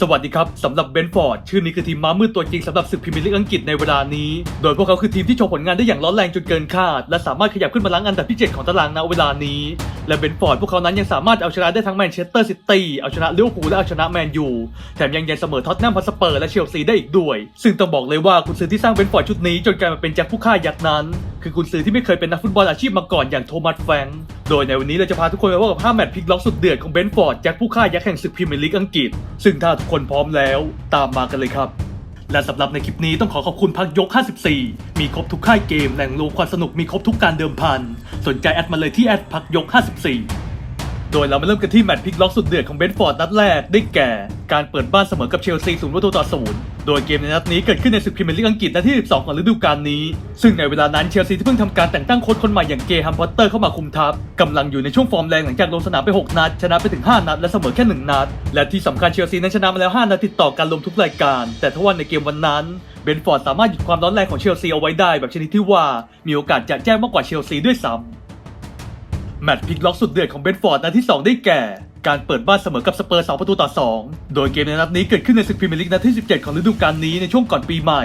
สวัสดีครับสำหรับเบนฟอร์ดชื่อนี้คือทีมม้ามืดตัวจริงสำหรับศึกพรีเมียร์ลีกอังกฤษในเวลานี้ โดยพวกเขาคือทีมที่โชว์ผลงานได้อย่างร้อนแรงจนเกินคาด และสามารถขยับขึ้นมาล้างอันดับที่ 7 ของตารางณเวลานี้ และเบนฟอร์ดพวกเขานั้นยังสามารถเอาชนะได้ทั้งแมนเชสเตอร์ซิตี้เอาชนะลิเวอร์พูลและเอาชนะแมนยูแถมยังยันเสมอท็อตแนมฮอตสเปอร์และเชลซีได้อีกด้วย ซึ่งต้องบอกเลยว่าคุณซื้อที่สร้างเบนฟอร์ดชุดนี้จนกลายมาเป็นแจ็คผู้ฆ่ายักษ์นั้น คือคุณซื้อที่ไม่เคยเป็นนักฟุตบอลอาชีพมาก่อนอย่างโทมัสแฟง โดยในวันนี้เราจะพาทุกคนไปพบกับ 5 แมตช์พลิกล็อกสุดเดือดของเบนฟอร์ดแจ็คผู้ฆ่ายักษ์แห่งศึกพรีเมียร์ลีกอังกฤษ ซึ่งถ้าทุกคนพร้อมแล้ว ตามมากันเลยครับ และสำหรับในคลิปนี้ต้องขอขอบคุณพักยก 54 มีครบทุกค่ายเกมแหล่งรวมความสนุกมีครบทุกการเดิมพัน สนใจแอดมาเลยที่แอดพักยก 54 โดยเรามาเริ่มกันที่แมตช์พลิกล็อกสุดเดือดของเบนฟอร์ดนัดแรกได้แก่ การเปิดบ้านเสมอกับเชลซีศูนย์ประตูต่อศูนย์โดยเกมในนัดนี้เกิดขึ้นในศึกพรีเมียร์ลีกอังกฤษนัดที่ 12 ของฤดูกาลนี้ ซึ่งในเวลานั้นเชลซีที่เพิ่งทำการแต่งตั้งโค้ชคนใหม่อย่างเกย์ฮัมพอตเตอร์เข้ามาคุมทัพกำลังอยู่ในช่วงฟอร์มแรงหลังจากลงสนามไป 6 นัด ชนะไปถึง 5 นัด และเสมอแค่ 1 นัด และที่สำคัญเชลซีนั้นชนะมาแล้ว 5 นัดติดต่อกันรวมทุกรายการ แต่ทว่าในเกมวันนั้นเบนฟอร์ดสามารถหยุดความร้อนแรงของเชลซีเอาไว้ได้แบบชนิดที่ว่ามีโอกาสจะแจ้งมากกว่าเชลซีด้วยซ้ำ แมตช์พลิกล็อกสุดเดือดของเบนฟอร์ดนัดที่ 2 ได้แก่ การเปิดบ้านเสมอกับสเปอร์ 2 ประตูต่อ 2 โดยเกมในนัดนี้เกิดขึ้นในศึกพรีเมียร์ลีกนัดที่ 17 ของฤดูกาลนี้ในช่วงก่อนปีใหม่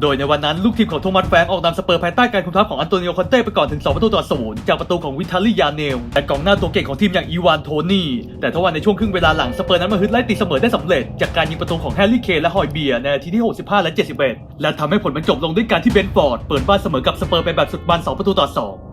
โดยในวันนั้นลูกทีมของโทมัสแฟงออกนำสเปอร์ภายใต้การคุมทัพของอันโตนิโอคอนเต้ไปก่อนถึง 2 ประตูต่อ0จากประตูของวิทาลียาเนลและกองหน้าตัวเก่งของทีมอย่างอีวานโทนี่ แต่ทว่าในช่วงครึ่งเวลาหลังสเปอร์นั้นมาฮึดไล่ตีเสมอได้สำเร็จ จากการยิงประตูของแฮร์รี่เคนและฮอยเบียร์ในนาทีที่ 65 และ 71 และทำให้ผลมันจบลงด้วยการที่เบนฟอร์ดเปิดบ้านเสมอกับสเปอร์ไปแบบสุดมัน2ประตูต่อ2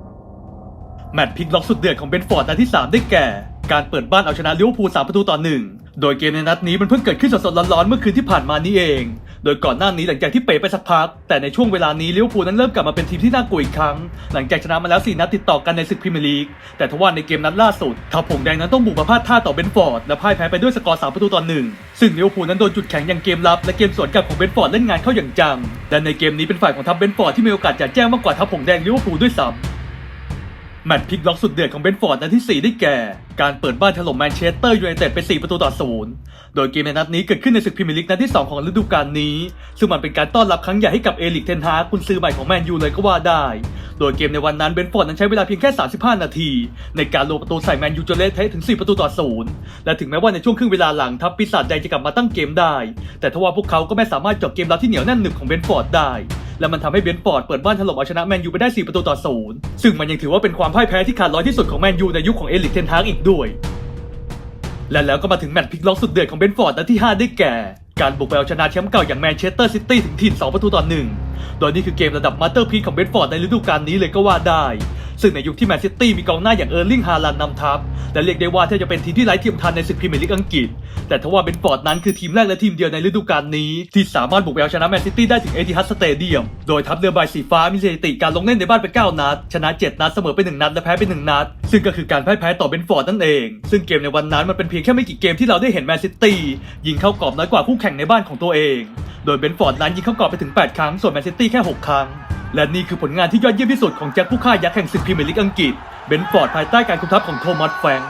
แมตช์พลิกล็อกสุดเดือดของเบนฟอร์ดนัดที่ 3 ได้แก่ การเปิดบ้านเอาชนะลิเวอร์พูล 3 ประตูต่อ 1 โดยเกมในนัดนี้มันเพิ่งเกิดขึ้นสดๆร้อนๆเมื่อคืนที่ผ่านมานี่เอง โดยก่อนหน้านี้หลังจากที่เป๋ไปสักพัก แต่ในช่วงเวลานี้ลิเวอร์พูลนั้นเริ่มกลับมาเป็นทีมที่น่ากลัวอีกครั้ง หลังจากชนะมาแล้ว 4 นัดติดต่อกันในศึกพรีเมียร์ลีก แต่ทว่าในเกมนัดล่าสุดทัพผงแดงนั้นต้องบุกมาพลาดท่าต่อเบนฟอร์ดและพ่ายแพ้ไปด้วยสกอร์ 3 ประตูต่อ 1 ซึ่งลิเวอร์พูลนั้นโดนจุดแข็งอย่างเกมรับและเกมสวนกลับของเบนฟอร์ดเล่นงานเข้าอย่างจังและในเกมนี้เป็นฝ่ายของทัพเบนฟอร์ดที่มีโอกาสจะแจ้งมากกว่าทัพผงแดงลิเวอร์พูลด้วยซ้ำ แมตช์พลิกล็อกสุดเดือดของเบนฟอร์ดนัดที่ 4 ได้แก่ การเปิดบ้านถล่มแมนเชสเตอร์ยูไนเต็ดไป 4 ประตูต่อ0โดยเกมในนัดนี้เกิดขึ้นในศึกพรีเมียร์ลีกนัดที่ 2 ของฤดูกาลนี้ ซึ่งมันเป็นการต้อนรับครั้งใหญ่ให้กับเอลิกเทนฮากุนซือใหม่ของแมนยูเลยก็ว่าได้ โดยเกมในวันนั้นเบนฟอร์ดนั้นใช้เวลาเพียงแค่ 35 นาที ในการลงประตูใส่แมนยูจนเละเทะถึง 4 ประตูต่อ0และถึงแม้ว่าในช่วงครึ่งเวลาหลังทัพปีศาจแดงจะกลับมาตั้งเกมได้ แต่ทว่าพวกเขาก็ไม่สามารถจบเกมรับที่เหนียวแน่นหนึบของเบนฟอร์ดได้ และมันทำให้เบนฟอร์ดเปิดบ้านถล่มเอาชนะแมนยูไปได้ 4 ประตูต่อ0ซึ่งมันยังถือว่าเป็นความพ่ายแพ้ที่ขาดลอยที่สุดของแมนยูในยุคของเอลิกเทนฮากอีกด้วย และแล้วก็มาถึงแมตช์พลิกล็อกสุดเดือดของเบนฟอร์ดนัดที่ 5 ได้แก่ การบุกไปเอาชนะแชมป์เก่าอย่างแมนเชสเตอร์ซิตี้ถึงถิ่น2ประตูต่อ1โดยนี่คือเกมระดับมาสเตอร์พีซของเบนฟอร์ดในฤดูกาลนี้เลยก็ว่าได้ ซึ่งในยุคที่แมนซิตี้มีกองหน้าอย่างเออร์ลิงฮาลันนำทัพ และเรียกได้ว่าแทบจะเป็นทีมที่ไร้เทียมทันในศึกพรีเมียร์ลีกอังกฤษ แต่ทว่าเบนฟอร์ดนั้นคือทีมแรกและทีมเดียวในฤดูกาลนี้ ที่สามารถบุกไปเอาชนะแมนซิตี้ได้ถึงเอติฮัดสเตเดียม โดยทัพเรือใบสีฟ้ามีสถิติการลงเล่นในบ้านไป 9 นัด ชนะ 7 นัดเสมอไป 1 นัดและแพ้ไป 1 นัด ซึ่งก็คือการพ่ายแพ้ต่อเบนฟอร์ดนั่นเอง ซึ่งเกมในวันนั้นมันเป็นเพียงแค่ไม่กี่เกมที่เราได้เห็นแมนซิตี้ยิงเข้ากรอบน้อยกว่าคู่แข่งในบ้านของตัวเอง โดยเบนฟอร์ดนั้นยิงเข้ากรอบไปถึง 8 ครั้ง ส่วนแมนซิตี้แค่ 6 ครั้ง และนี่คือผลงานที่ยอดเยี่ยมที่สุดของแจ็คผู้ฆ่ายักษ์แห่งศึกพรีเมียร์ลีกอังกฤษ เบนฟอร์ดภายใต้การคุมทัพของโทมัสแฟง